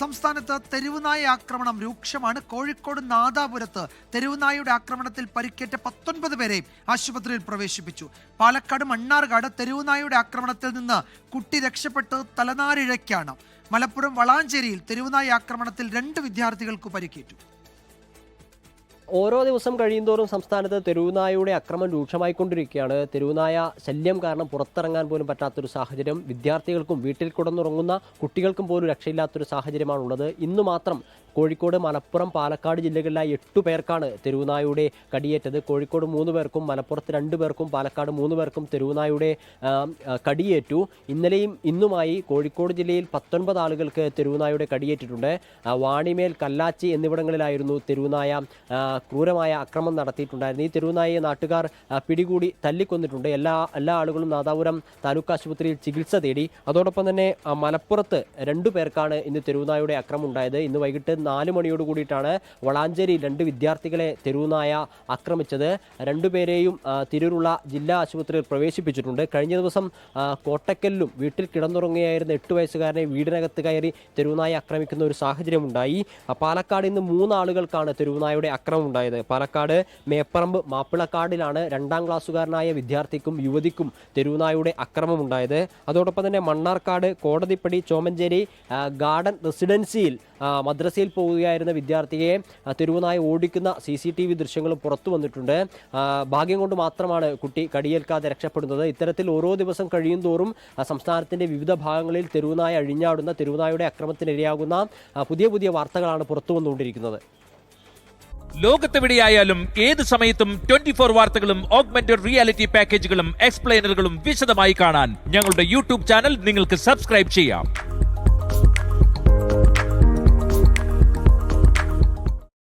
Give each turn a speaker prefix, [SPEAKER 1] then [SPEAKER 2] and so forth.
[SPEAKER 1] സംസ്ഥാനത്ത് തെരുവുനായ ആക്രമണം രൂക്ഷമാണ്. കോഴിക്കോട് നാദാപുരത്ത് തെരുവുനായയുടെ ആക്രമണത്തിൽ പരിക്കേറ്റ പത്തൊൻപത് പേരെ ആശുപത്രിയിൽ പ്രവേശിപ്പിച്ചു. പാലക്കാട് മണ്ണാർക്കാട് തെരുവുനായയുടെ ആക്രമണത്തിൽ നിന്ന് കുട്ടി രക്ഷപ്പെട്ട് തലനാരിഴയ്ക്കാണ്. മലപ്പുറം വളാഞ്ചേരിയിൽ തെരുവുനായ ആക്രമണത്തിൽ രണ്ട് വിദ്യാർത്ഥികൾക്ക് പരിക്കേറ്റു.
[SPEAKER 2] ഓരോ ദിവസം കഴിയുന്തോറും സംസ്ഥാനത്ത് തെരുവുനായയുടെ അക്രമം രൂക്ഷമായിക്കൊണ്ടിരിക്കുകയാണ്. തെരുവുനായ ശല്യം കാരണം പുറത്തിറങ്ങാൻ പോലും പറ്റാത്തൊരു സാഹചര്യം. വിദ്യാർത്ഥികൾക്കും വീട്ടിൽ കിടന്നുറങ്ങുന്ന കുട്ടികൾക്കും പോലും രക്ഷയില്ലാത്തൊരു സാഹചര്യമാണുള്ളത്. ഇന്ന് മാത്രം കോഴിക്കോട് മലപ്പുറം പാലക്കാട് ജില്ലകളിലായി എട്ടു പേർക്കാണ് തെരുവുനായുടെ കടിയേറ്റത്. കോഴിക്കോട് മൂന്ന് പേർക്കും മലപ്പുറത്ത് രണ്ട് പേർക്കും പാലക്കാട് മൂന്ന് പേർക്കും ആ, കടിയേറ്റു. ഇന്നലെയും ഇന്നുമായി കോഴിക്കോട് ജില്ലയിൽ പത്തൊൻപത് ആളുകൾക്ക് തെരുവുനായുടെ കടിയേറ്റിട്ടുണ്ട്. വാണിമേൽ കല്ലാച്ചി എന്നിവിടങ്ങളിലായിരുന്നു തെരുവുനായ ക്രൂരമായ അക്രമം നടത്തിയിട്ടുണ്ടായിരുന്നു ഈ തെരുവുനായയെ നാട്ടുകാർ പിടികൂടി തല്ലിക്കൊന്നിട്ടുണ്ട്. എല്ലാ എല്ലാ ആളുകളും നാദാപുരം താലൂക്ക് ആശുപത്രിയിൽ ചികിത്സ തേടി. അതോടൊപ്പം തന്നെ മലപ്പുറത്ത് രണ്ടു പേർക്കാണ് ഇന്ന് തെരുവുനായുടെ അക്രമം ഉണ്ടായത്. ഇന്ന് വൈകിട്ട് നാല് മണിയോട് കൂടിയിട്ടാണ് വളാഞ്ചേരി രണ്ട് വിദ്യാർത്ഥികളെ തെരുവുനായ ആക്രമിച്ചത്. രണ്ടുപേരെയും തിരൂരുള്ള ജില്ലാ ആശുപത്രിയിൽ പ്രവേശിപ്പിച്ചിട്ടുണ്ട്. കഴിഞ്ഞ ദിവസം കോട്ടക്കല്ലും വീട്ടിൽ കിടന്നുറങ്ങുകയായിരുന്ന എട്ട് വയസ്സുകാരനെ വീടിനകത്ത് കയറി തെരുവുനായ ആക്രമിക്കുന്ന ഒരു സാഹചര്യമുണ്ടായി. പാലക്കാട് ഇന്ന് മൂന്നാളുകൾക്കാണ് തെരുവുനായയുടെ അക്രമം ഉണ്ടായത്. പാലക്കാട് മേപ്പറമ്പ് മാപ്പിളക്കാടിലാണ് രണ്ടാം ക്ലാസ്സുകാരനായ വിദ്യാർത്ഥിക്കും യുവതിക്കും തെരുവുനായയുടെ അക്രമം ഉണ്ടായത്. അതോടൊപ്പം തന്നെ മണ്ണാർക്കാട് കോടതിപ്പടി ചോമഞ്ചേരി ഗാർഡൻ റെസിഡൻസിയിൽ മദ്രസയിൽ പോവുകയായിരുന്ന വിദ്യാർത്ഥിയെ തെരുവുനായി ഓടിക്കുന്ന സി സി ടി വി ദൃശ്യങ്ങളും പുറത്തു വന്നിട്ടുണ്ട്. ഭാഗ്യം കൊണ്ട് മാത്രമാണ് കുട്ടി കടിയേൽക്കാതെ രക്ഷപ്പെടുന്നത്. ഇത്തരത്തിൽ ഓരോ ദിവസം കഴിയും തോറും ആ, സംസ്ഥാനത്തിന്റെ വിവിധ ഭാഗങ്ങളിൽ തെരുവുനായ അഴിഞ്ഞാടുന്ന തെരുവുനായുടെ അക്രമത്തിനിരയാകുന്ന പുതിയ പുതിയ വാർത്തകളാണ് പുറത്തു വന്നുകൊണ്ടിരിക്കുന്നത്.
[SPEAKER 3] ലോകത്തെവിടെയായാലും ഏത് സമയത്തും ട്വന്റി ഫോർ വാർത്തകളും ഓഗ്മെന്റഡ് റിയാലിറ്റി പാക്കേജുകളും എക്സ്പ്ലെയിനറുകളും വിശദമായി കാണാൻ ഞങ്ങളുടെ യൂട്യൂബ് ചാനൽ നിങ്ങൾക്ക് സബ്സ്ക്രൈബ് ചെയ്യാം.